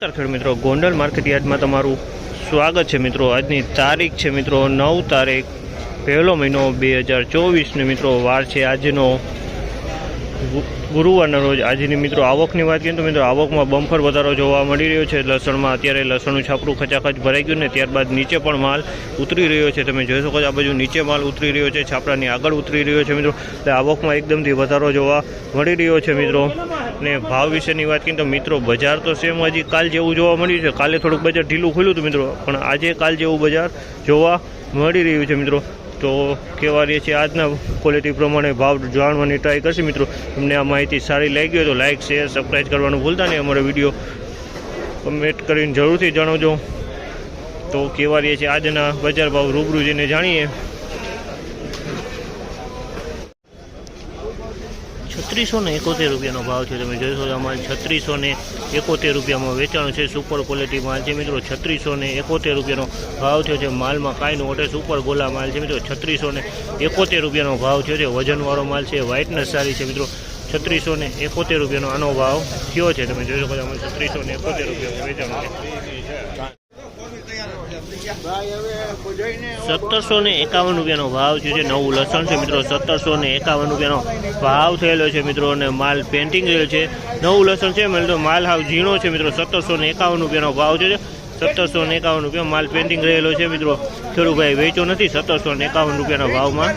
ખેડૂત મિત્રો, ગોંડલ માર્કેટયાર્ડમાં તમારું સ્વાગત છે મિત્રો. આજની તારીખ છે મિત્રો નવ તારીખ પહેલો મહિનો બે હજાર ચોવીસને મિત્રો વાર છે. આજનો ગુરુવારના રોજ આજની મિત્રો આવકની વાત કરીએ તો મિત્રો આવકમાં બમ્ફર વધારો જોવા મળી રહ્યો છે. લસણમાં અત્યારે લસણનું છાપરું ખચાખચ ભરાઈ ગયું ને ત્યારબાદ નીચે પણ માલ ઉતરી રહ્યો છે. તમે જોઈ શકો છો આ બાજુ નીચે માલ ઉતરી રહ્યો છે છાપરાની આગળ ઉતરી રહ્યો છે મિત્રો. એટલે આવકમાં એકદમથી વધારો જોવા મળી રહ્યો છે મિત્રો. ને ભાવ વિશેની વાત કરીએ તો મિત્રો બજાર તો સેમ હજી કાલ જેવું જોવા મળ્યું છે. કાલે થોડુંક બજાર ઢીલું ખુલ્યું હતું મિત્રો, પણ આજે કાલ જેવું બજાર જોવા મળી રહ્યું છે મિત્રો. તો કહેવા રહીએ છીએ આજના ક્વોલિટી પ્રમાણે ભાવ જાણવાની ટ્રાય કરશે મિત્રો. તમને આ માહિતી સારી લાગી હોય તો લાઇક શેર સબસ્ક્રાઈબ કરવાનું ભૂલતા નહીં. અમારો વીડિયો કમેન્ટ કરીને જરૂરથી જણાવજો. તો કહેવા રહીએ છીએ આજના બજાર ભાવ રૂબરૂ જઈને જાણીએ. છત્રીસો ને એકોતેર રૂપિયાનો ભાવ છે. તમે જોઈ શકો અમારે છત્રીસો ને એકોતેર રૂપિયામાં વેચાણ છે સુપર ક્વોલિટી માલ છે. મિત્રો છત્રીસો ને એકોતેર રૂપિયાનો ભાવ થયો છે. માલમાં કાંઈ નો ઓટે સુપર ગોલા માલ છે. મિત્રો છત્રીસો ને એકોતેર રૂપિયાનો ભાવ થયો છે. વજનવાળો માલ છે. વ્હાઇટનેસ સારી છે. મિત્રો છત્રીસો ને એકોતેર રૂપિયાનો આનો ભાવ થયો છે. તમે જોઈ શકો છો છત્રીસો ને એકોતેર રૂપિયામાં વેચાણ છે. સત્તરસો ને એકાવન રૂપિયાનો ભાવ છે, નવું લસણ છે મિત્રો, સત્તરસો ને એકાવન રૂપિયાનો ભાવ થયેલો છે મિત્રો, અને માલ પેન્ટિંગ થયેલો છે. નવું લસણ છે મિત્રો માલ હાવ ઝીણો છે મિત્રો, સત્તરસો ને એકાવન રૂપિયાનો ભાવ છે. સત્તરસો ને એકાવન રૂપિયા માલ પેન્ટિંગ રહેલો છે મિત્રો. ખેડૂભાઈ વેચો નથી સત્તરસો ને એકાવન રૂપિયાના ભાવમાં?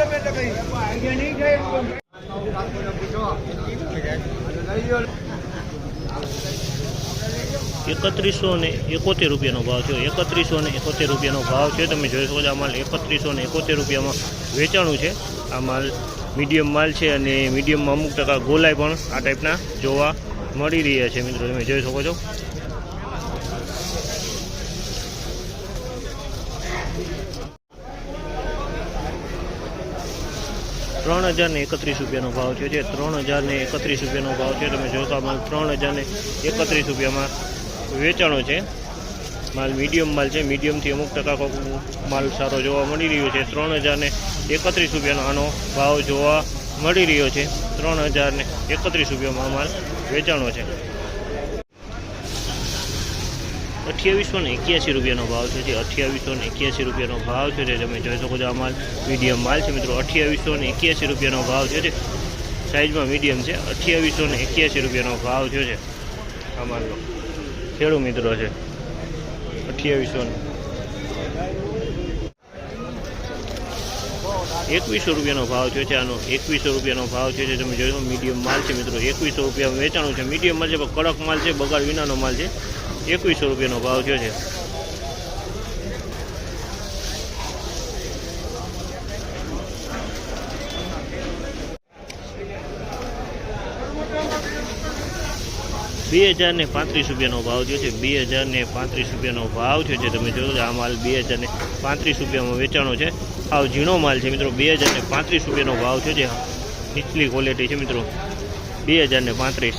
એકત્રીસો ને એકોતેર રૂપિયાનો ભાવ છે એકત્રીસો ને એકોતેર રૂપિયાનો ભાવ છે તમે જોઈ શકો છો આ માલ એકત્રીસો ને એકોતેર રૂપિયામાં વેચાણું છે. આ માલ મીડિયમ માલ છે અને મીડિયમમાં અમુક ટકા ગોલાઈ પણ આ ટાઈપના જોવા મળી રહ્યા છે મિત્રો. તમે જોઈ શકો છો. ત્રણ હજાર ને એકત્રીસ રૂપિયાનો ભાવ છે. જે ત્રણ હજાર ને એકત્રીસ રૂપિયાનો ભાવ છે તમે જોતા માલ ત્રણ હજાર ને એકત્રીસ રૂપિયામાં વેચાણો છે. માલ મીડિયમ માલ છે. મીડિયમથી અમુક ટકા માલ સારો જોવા મળી રહ્યો છે. ત્રણ હજારને એકત્રીસ રૂપિયાનો આનો ભાવ જોવા મળી રહ્યો છે. ત્રણ હજારને એકત્રીસ રૂપિયામાં માલ વેચાણો છે. અઠ્યાવીસો ને એક્યાસી રૂપિયાનો ભાવ છે જે અઠ્યાવીસો ને એક્યાસી રૂપિયાનો ભાવ છે. જે તમે જોઈ શકો છો આ માલ મીડિયમ માલ છે મિત્રો. અઠ્યાવીસો ને એક્યાસી રૂપિયાનો ભાવ છે જે સાઇઝમાં મીડિયમ છે. અઠ્યાવીસો ને એક્યાસી રૂપિયાનો ભાવ છે આ માલનો. ખેડૂત મિત્રો છે. અઠ્યાવીસો એકવીસો રૂપિયાનો ભાવ છે છે. આનો એકવીસો રૂપિયાનો ભાવ છે. તમે જોઈ મીડિયમ માલ છે મિત્રો. એકવીસો રૂપિયા વેચાણું છે. મીડિયમ માલ છે, પણ કડક માલ છે, બગાડ વિનાનો માલ છે. એકવીસો રૂપિયાનો ભાવ થયો છે. બે હજાર ને પાંત્રીસ રૂપિયાનો ભાવ થયો છે. બે હજાર ને પાંત્રીસ રૂપિયાનો ભાવ થયો છે. તમે જોયો આ માલ બે હજાર ને પાંત્રીસ રૂપિયામાં વેચાણો છે. આવ ઝીણો માલ છે મિત્રો. બે હજાર ને પાંત્રીસ રૂપિયાનો ભાવ થયો છે. નીચલી ક્વોલિટી છે મિત્રો. બે હજાર ને પાંત્રીસ.